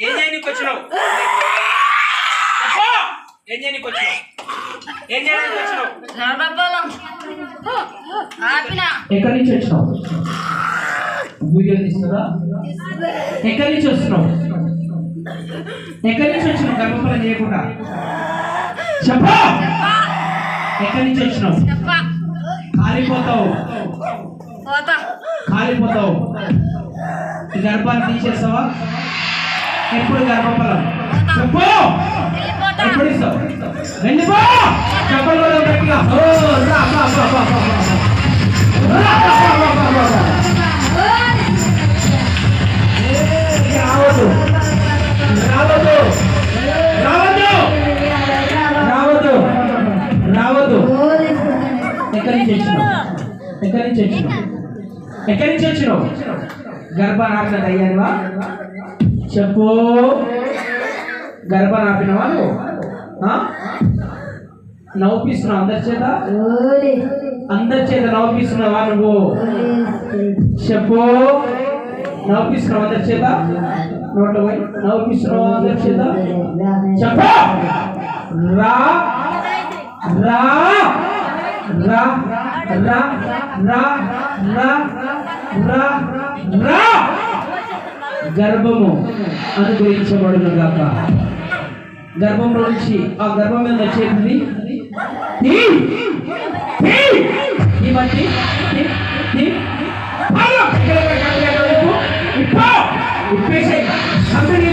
ఏం చేస్తున్నావు? వచ్చినావు ఏం చేయనీకి వచ్చినావు ఏం చేయడానికి వచ్చినావు ఎక్కడి నుంచి వచ్చినావు వీడియో ఎక్కడి నుంచి వస్తున్నావు ఎక్కడి నుంచి వచ్చినావు గర్భఫలం చేయకుండా చెప్పు ఎక్కడి నుంచి వచ్చినావు? కాలిపోతావు. పోతా. కాలిపోతావు. ఈ గర్భాన్ని తీసేస్తావా ఎప్పుడు గర్భఫలం? చెప్పు. ఎప్పుడు ఇస్తావు? వెళ్ళిపో. చెప్పలు కూడా గట్టిగా ఎక్కడి నుంచి వచ్చినావు? ఎక్కడి నుంచి వచ్చినావు? ఎక్కడి నుంచి వచ్చినావు? గర్భాన్ని అయ్యానువా? చెప్పు. గర్భాన్ని ఆపినవా నువ్వు? నవ్వుపిస్తున్నావు అందరి చేత? అందరి చేత నవ్వుపిస్తున్నావా నువ్వు? చెప్పు. నవ్వుపిస్తున్నావు అందరి చేత? నోట్లో పోయి. నవ్వుపిస్తున్నావు అందరి చేత? చెప్పు. రా. రా. రా. గర్భము అనుగ్రహించబడును గాక గర్భంలో నుంచి ఆ గర్భం మీద వచ్చేది ఈ మట్టి ఇప్పేసాయి అందరినీ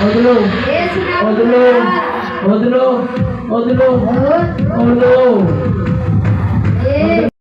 어디로 어디로 어디로 어디로